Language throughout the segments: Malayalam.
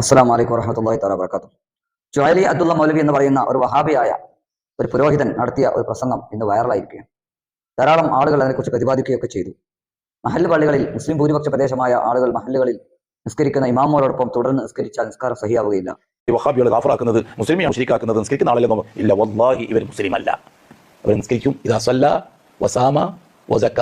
അസ്സാം വലൈക്കും വറഹമത്തല്ലാഹി തല വബറകാത്തു ജുഹൈലി അബ്ദുള്ള മൗലവി എന്ന് പറയുന്ന ഒരു വഹാബിയായ ഒരു പുരോഹിതൻ നടത്തിയ ഒരു പ്രസംഗം ഇന്ന് വൈറലായിരിക്കുകയാണ്. ധാരാളം ആളുകൾ അതിനെക്കുറിച്ച് പ്രതിപാദിക്കുകയൊക്കെ ചെയ്തു. മഹല്ല് പള്ളികളിൽ മുസ്ലിം ഭൂരിപക്ഷ പ്രദേശമായ ആളുകൾ മഹല്ലുകളിൽ നിസ്കരിക്കുന്ന ഇമാമോടൊപ്പം തുടർന്ന് നിസ്കരിച്ചാൽ നിസ്കാരം സഹിയാവുകയില്ല. ഈ വഹാബികൾ ഗാഫറാക്കുന്നത് മുസ്ലിമിനെ ശരിക്കാക്കുന്നത്. നിസ്കരിക്കുന്ന ആളല്ലെന്നോ ഇല്ല വല്ലാഹി ഇവർ മുസ്ലിം അല്ല അവർ നിസ്കരിക്കും. ഇതാ സല്ല വസാമ വസക്ക.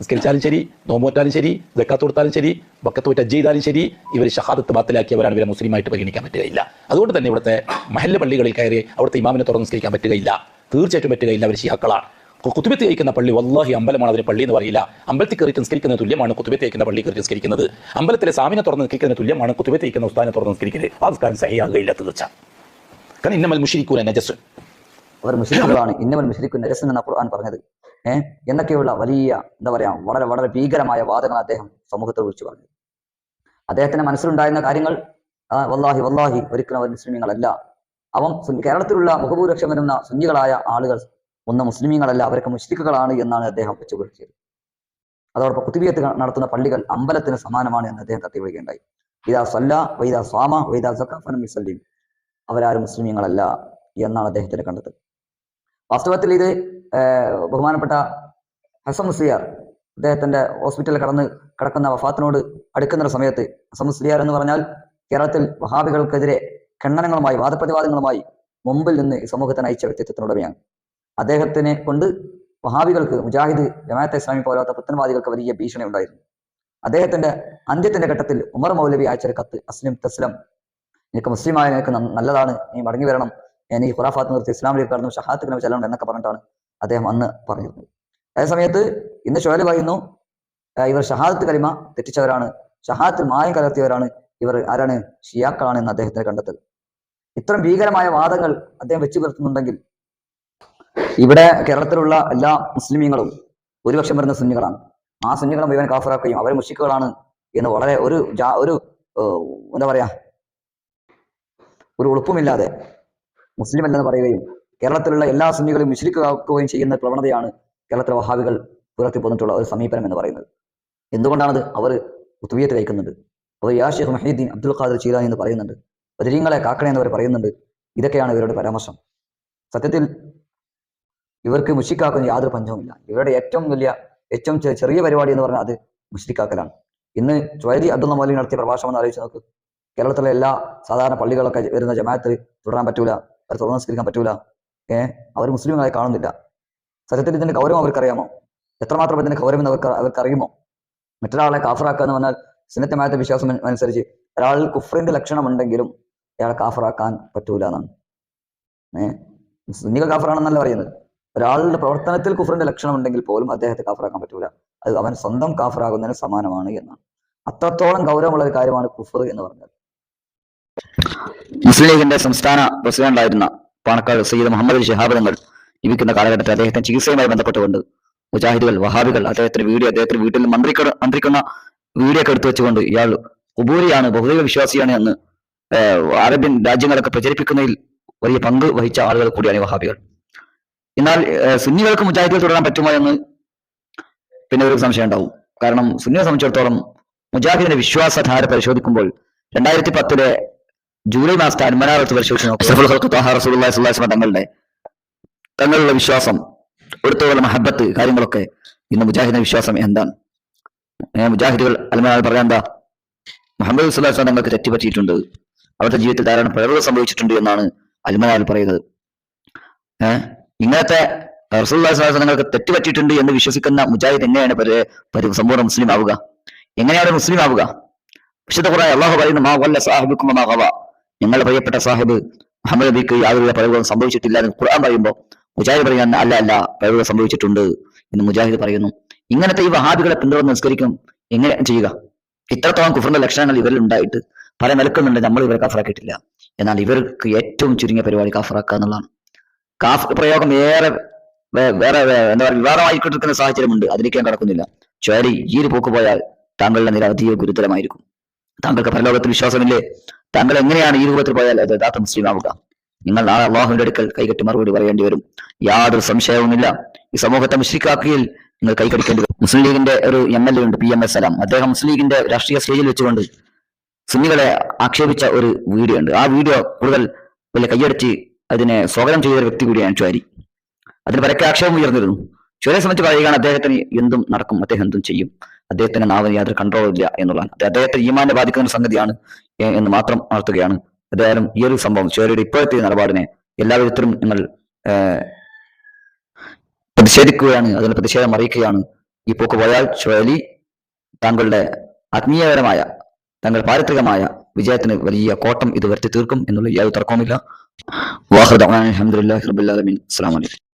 നിസ്കരിച്ചാലും ശരി നോമ്പോറ്റാലും ശരി ജക്കാത്ത് കൊടുത്താലും ശരി ബക്കത്ത് ടച്ച് ചെയ്താലും ശരി ഇവർ ഷഹാദത്ത് ബാത്തിലാക്കിയവരാണ് ഇവരെ മുസ്ലിമായിട്ട് പരിഗണിക്കാൻ പറ്റുകയില്ല. അതുകൊണ്ട് തന്നെ ഇവിടുത്തെ മഹല്ല പള്ളികളിൽ കയറി അവിടുത്തെ ഇമാമിനെ തുറന്ന് നിസ്കരിക്കാൻ പറ്റുകയില്ല. തീർച്ചയായിട്ടും പറ്റുകയില്ല അവർ ശിഹക്കളാണ്. കു- കുത്തുബത്ത് കഴിക്കുന്ന പള്ളി വല്ലാഹി അമ്പലമാണ് അതിന് പള്ളി എന്ന് പറയില്ല. അമ്പലത്തിൽ കയറി സംസ്കരിക്കുന്ന തുല്യമാണ് കുത്തുബത്ത് കഴിക്കുന്ന പള്ളി കയറി നിസ്കരിക്കുന്നത്. അമ്പലത്തിലെ സാമിനെ തുറന്ന് നിൽക്കുന്ന തുല്യമാണ് കുത്തുബത്ത് കഴിക്കുന്ന ഉസ്താനെ തുറന്ന് നിസ്കരിക്കുന്നത് ആ നിസ്കാരം സഹിയാകുകയില്ല തീർച്ച. കാരണം ഇന്നമൽ മുഷിരിക്കൂല നജസ്. അവർ മുഷിരിക്കുകളാണ് ഇന്നമൽ മുഷിരിക്കുന്ന നജസ് എന്നാണ് ഖുർആൻ പറഞ്ഞത്. ഏഹ് എന്നൊക്കെയുള്ള വലിയ എന്താ പറയാ വളരെ വളരെ ഭീകരമായ വാദങ്ങൾ അദ്ദേഹം സമൂഹത്തെ വിളിച്ചു പറഞ്ഞു. അദ്ദേഹത്തിന്റെ മനസ്സിലുണ്ടായിരുന്ന കാര്യങ്ങൾ വല്ലാഹി വല്ലാഹി ഒരിക്കലും അവർ മുസ്ലിമീങ്ങളല്ല. അവൻ കേരളത്തിലുള്ള മുഖഭൂരക്ഷം വരുന്ന സുന്നികളായ ആളുകൾ ഒന്നും മുസ്ലിമീങ്ങളല്ല അവരൊക്കെ മുസ്ലിക്കുകളാണ് എന്നാണ് അദ്ദേഹം വെച്ചുപുലർത്തിയത്. അതോടൊപ്പം കുത്തിബിയത്ത് നടത്തുന്ന പള്ളികൾ അമ്പലത്തിന് സമാനമാണ് എന്ന് അദ്ദേഹം തട്ടിവിടുകയുണ്ടായി ഇതാ സല്ല വൈദാ സ്വാമ വൈദാ സക്കാഫനും മുസ്ലിം അവരാരും മുസ്ലിമീങ്ങളല്ല എന്നാണ് അദ്ദേഹത്തിന്റെ കണ്ടത് വാസ്തവത്തിൽ ഇത് ബഹുമാനപ്പെട്ട ഹസം അദ്ദേഹത്തിന്റെ ഹോസ്പിറ്റലിൽ കടന്ന് കിടക്കുന്ന വഫാത്തിനോട് അടുക്കുന്ന സമയത്ത് ഹസം എന്ന് പറഞ്ഞാൽ കേരളത്തിൽ വഹാബികൾക്കെതിരെ ഖണ്ഡനങ്ങളുമായി വാദപ്രതിവാദങ്ങളുമായി മുമ്പിൽ നിന്ന് ഈ സമൂഹത്തെ നയിച്ച വ്യക്തിത്വത്തിനുടമയാണ് അദ്ദേഹത്തിനെ കൊണ്ട് വഹാബികൾക്ക് മുജാഹിദ് ജമാഅത്തെ ഇസ്ലാമി പോലാത്ത പുത്തൻവാദികൾക്ക് വലിയ ഭീഷണി ഉണ്ടായിരുന്നു. അദ്ദേഹത്തിന്റെ അന്ത്യത്തിന്റെ ഘട്ടത്തിൽ ഉമർ മൗലവി അയച്ചൊരു കത്ത് അസ്ലിം തസ്ലം. നിനക്ക് മുസ്ലിമായ നിനക്ക് നല്ലതാണ് നീ മടങ്ങി വരണം. ഞാൻ ഈ ഖുറാഫാത്ത് നിർത്തി ഇസ്ലാമിലേക്ക് കടന്നു ഷഹാത്തിന് ചെല്ലണം എന്നൊക്കെ പറഞ്ഞിട്ടാണ് അദ്ദേഹം അന്ന് പറഞ്ഞിരുന്നത് അതേ സമയത്ത് ഇന്ന് ഷോയൽ പറയുന്നു ഇവർ ഷഹാദത്ത് കലിമ തെറ്റിച്ചവരാണ് ഷഹാദത്തിൽ മായം കലർത്തിയവരാണ് ഇവർ ആരാണ്? ഷിയാക്കളാണ് എന്ന് അദ്ദേഹത്തിന് കണ്ടെത്തൽ. ഇത്തരം ഭീകരമായ വാദങ്ങൾ അദ്ദേഹം വെച്ചു പുലർത്തുന്നുണ്ടെങ്കിൽ ഇവിടെ കേരളത്തിലുള്ള എല്ലാ മുസ്ലിമീങ്ങളും ഭൂരിപക്ഷം വരുന്ന സുന്നികളാണ്. ആ സുന്നികളെ മുഴുവൻ കാഫറാക്കുകയും അവർ മുഷിക്കുകളാണ് എന്ന് വളരെ ഒരു ഒരു എന്താ പറയാ ഒരു ഉളുപ്പുമില്ലാതെ മുസ്ലിം അല്ലെന്ന് പറയുകയും കേരളത്തിലുള്ള എല്ലാ സുന്നികളും മുസ്ലിക്കാക്കുകയും ചെയ്യുന്ന പ്രവണതയാണ് കേരളത്തിലെ വഹാബികൾ പുലർത്തി പോന്നിട്ടുള്ള ഒരു സമീപനം എന്ന് പറയുന്നത്. എന്തുകൊണ്ടാണത്? അവർ ഉത്വീയത്തിൽ വയ്ക്കുന്നത് അവർ യാ ഷെയ്ഖ് അബ്ദുൽ ഖാദർ ചീലാനി എന്ന് പറയുന്നുണ്ട്. ബദരീങ്ങളെ കാക്കണേ എന്നവർ പറയുന്നുണ്ട്. ഇതൊക്കെയാണ് ഇവരുടെ പരാമർശം. സത്യത്തിൽ ഇവർക്ക് മുഷിക്കാക്കുന്ന യാതൊരു പഞ്ചവുമില്ല. ഇവരുടെ ഏറ്റവും വലിയ ഏറ്റവും ചെറിയ പരിപാടി എന്ന് പറഞ്ഞാൽ അത് മുഷിക്കാക്കലാണ്. ഇന്ന് ചുവരി അബ്ദുള്ള മൗലി നടത്തിയ പ്രഭാഷണം എന്ന് ആലോചിച്ച് നോക്ക്. കേരളത്തിലെ എല്ലാ സാധാരണ പള്ളികളൊക്കെ വരുന്ന ജമാഅത്ത് തുടരാൻ പറ്റൂല. അവർ തുറന്ന് നിസ്കരിക്കാൻ പറ്റൂല. ഏ? അവർ മുസ്ലിങ്ങളായി കാണുന്നില്ല. സത്യത്തിൽ ഇതിന്റെ ഗൗരവം അവർക്കറിയാമോ? എത്രമാത്രം ഇതിന്റെ ഗൗരവം അവർക്ക് അവർക്കറിയുമോ? മറ്റൊരാളെ കാഫറാക്കുക എന്ന് പറഞ്ഞാൽ സുന്നത്തമായത്തെ വിശ്വാസം അനുസരിച്ച് ഒരാളിൽ കുഫറിന്റെ ലക്ഷണം ഉണ്ടെങ്കിലും അയാളെ കാഫറാക്കാൻ പറ്റൂല എന്നാണ്. ഏഹ് സുന്നികൾ കാഫറാണെന്നല്ല പറയുന്നത്. ഒരാളുടെ പ്രവർത്തനത്തിൽ കുഫറിന്റെ ലക്ഷണം ഉണ്ടെങ്കിൽ പോലും അദ്ദേഹത്തെ കാഫറാക്കാൻ പറ്റൂല. അത് അവൻ സ്വന്തം കാഫറാകുന്നതിന് സമാനമാണ് എന്നാണ്. അത്രത്തോളം ഗൗരവമുള്ള ഒരു കാര്യമാണ് കുഫർ എന്ന് പറഞ്ഞത്. മുസ്ലിം ലീഗിന്റെ സംസ്ഥാന പ്രസിഡന്റായിരുന്ന പാണക്കാട് സയ്യിദ് മുഹമ്മദ് ഷിഹാബ് തങ്ങൾ ജീവിക്കുന്ന കാലഘട്ടത്തിൽ അദ്ദേഹത്തിന് ചികിത്സയുമായി ബന്ധപ്പെട്ടുകൊണ്ട് മുജാഹിദുകൾ വഹാബികൾ അദ്ദേഹത്തിന്റെ വീഡിയോ അദ്ദേഹത്തിന്റെ വീട്ടിൽ മന്ത്രിക്ക മന്ത്രിക്കുന്ന വീഡിയോ ഒക്കെ എടുത്തു വെച്ചുകൊണ്ട് ഇയാൾ ഉബൂരിയാണ് ബഹുദൈവ വിശ്വാസിയാണ് എന്ന് അറബ്യൻ രാജ്യങ്ങളൊക്കെ പ്രചരിപ്പിക്കുന്നതിൽ വലിയ പങ്ക് വഹിച്ച ആളുകൾ കൂടിയാണ് വഹാബികൾ. എന്നാൽ സുന്നികൾക്ക് മുജാഹിദികൾ തുടരാൻ പറ്റുമോ എന്ന് പിന്നെ ഒരു സംശയം ഉണ്ടാവും. കാരണം സുന്നിയെ സംബന്ധിച്ചിടത്തോളം മുജാഹിദിന്റെ വിശ്വാസധാര പരിശോധിക്കുമ്പോൾ രണ്ടായിരത്തി പത്തിലെ ജൂലൈ മാസത്തെ അൻപനാറത്ത് പരിശോധിച്ച് തങ്ങളുടെ തങ്ങളുടെ വിശ്വാസം എടുത്തുള്ള മഹബത്ത് കാര്യങ്ങളൊക്കെ ഇന്ന് മുജാഹിദിന്റെ വിശ്വാസം എന്താണ്? മുജാഹിദുകൾ അൽമനാൾ പറയാൻ എന്താ? മുഹമ്മദ് സുല്ലാസ്ലാം തങ്ങൾക്ക് തെറ്റുപറ്റിയിട്ടുണ്ട്. അവരുടെ ജീവിതത്തിൽ ധാരാളം പിഴവുകൾ സംഭവിച്ചിട്ടുണ്ട് എന്നാണ് അൽമനാൾ പറയുന്നത്. ഏഹ് ഇങ്ങനത്തെ വസല്ലം തങ്ങൾക്ക് തെറ്റുപറ്റിയിട്ടുണ്ട് എന്ന് വിശ്വസിക്കുന്ന മുജാഹിദ് എങ്ങനെയാണ് സമ്പൂർണ മുസ്ലിം ആവുക? എങ്ങനെയാണ് മുസ്ലിം ആവുക? വിശുദ്ധ ഖുർആൻ അള്ളാഹു പറയുന്നു മാ വല്ല സാഹിബിക്കുമ്പോ മാ ഞങ്ങളുടെ പ്രിയപ്പെട്ട സാഹിബ് മുഹമ്മദ് നബിക്ക് യാതൊരു പ്രയോഗം സംഭവിച്ചിട്ടില്ല എന്ന് ഖുർആൻ പറയുമ്പോൾ മുജാഹിദ് പറയുന്ന അല്ല അല്ല പ്രയോഗം സംഭവിച്ചിട്ടുണ്ട് എന്ന് മുജാഹിദ് പറയുന്നു. ഇങ്ങനത്തെ ഈ വഹാബികളെ പിന്തുടർന്ന് നിസ്കരിക്കും എങ്ങനെ ചെയ്യുക? ഇത്രത്തോളം കുഫറിന്റെ ലക്ഷണങ്ങൾ ഇവരിൽ ഉണ്ടായിട്ട് പല നിലക്കുന്നുണ്ട്. നമ്മൾ ഇവരെ കാഫറാക്കിയിട്ടില്ല. എന്നാൽ ഇവർക്ക് ഏറ്റവും ചുരുങ്ങിയ പരിപാടി കാഫറാക്കുക എന്നുള്ളതാണ്. കാഫ് പ്രയോഗം ഏറെ വേറെ എന്താ പറയുക വിവാദമായിക്കൊണ്ടിരിക്കുന്ന സാഹചര്യമുണ്ട്. അതിലേക്ക് ഞാൻ കടക്കുന്നില്ല. ചോരി ഈ ഒരു പോക്ക് പോയാൽ താങ്കളുടെ നില ഗുരുതരമായിരിക്കും. താങ്കൾക്ക് പരലോകത്തിൽ വിശ്വാസമില്ലേ? താങ്കൾ എങ്ങനെയാണ് ഈ രൂപത്തിൽ പോയാൽ അത് യഥാർത്ഥ മുസ്ലിമാവുക? നിങ്ങൾ നാളെ അള്ളാഹുവിന്റെ അടുക്കൽ കൈകെട്ടി മറുപടി പറയേണ്ടി വരും. യാതൊരു സംശയവുമില്ല. ഈ സമൂഹത്തെ മുസ്ലിക്കാക്കിയിൽ നിങ്ങൾ കൈകടിക്കേണ്ടി വരും. മുസ്ലിം ലീഗിന്റെ ഒരു എം എൽ എ ഉണ്ട് പി എം എസ് സലാം അദ്ദേഹം മുസ്ലിം ലീഗിന്റെ രാഷ്ട്രീയ സ്റ്റേജിൽ വെച്ചുകൊണ്ട് സുന്നികളെ ആക്ഷേപിച്ച ഒരു വീഡിയോ ഉണ്ട്. ആ വീഡിയോ കൂടുതൽ വലിയ കൈയടിച്ച് അതിനെ സ്വാഗതം ചെയ്ത ഒരു വ്യക്തി കൂടിയാണ് ചുവാരി. അതിന് പരക്കെ ആക്ഷേപം ഉയർന്നിരുന്നു. ചുവരെ സംബന്ധിച്ച് പറയുകയാണ് അദ്ദേഹത്തിന് എന്തും നടക്കും അദ്ദേഹം എന്തും ചെയ്യും. അദ്ദേഹത്തിന് നാവിന് യാതൊരു കൺട്രോൾ ഇല്ല എന്നുള്ളതാണ്. അദ്ദേഹത്തെ ഈമാനെ ബാധിക്കുന്ന സംഗതിയാണ് എന്ന് മാത്രം ഉണർത്തുകയാണ്. ഏതായാലും ഈ ഒരു സംഭവം ചേരയുടെ ഇപ്പോഴത്തെ നിലപാടിനെ എല്ലാ വിധത്തിലും നിങ്ങൾ പ്രതിഷേധിക്കുകയാണ് അതിന് പ്രതിഷേധം അറിയിക്കുകയാണ്. ഈ പോക്ക് പോയാൽ ചുഴലി താങ്കളുടെ ആത്മീയപരമായ താങ്കൾ പാരിത്രികമായ വിജയത്തിന് വലിയ കോട്ടം ഇത് വരുത്തി തീർക്കും എന്നുള്ള യാതൊരു തർക്കവുമില്ല. വാഹൃദ് അലഹമുല്ലാ റബുല്ലാലമീൻ അസ്സാം വലൈക്കും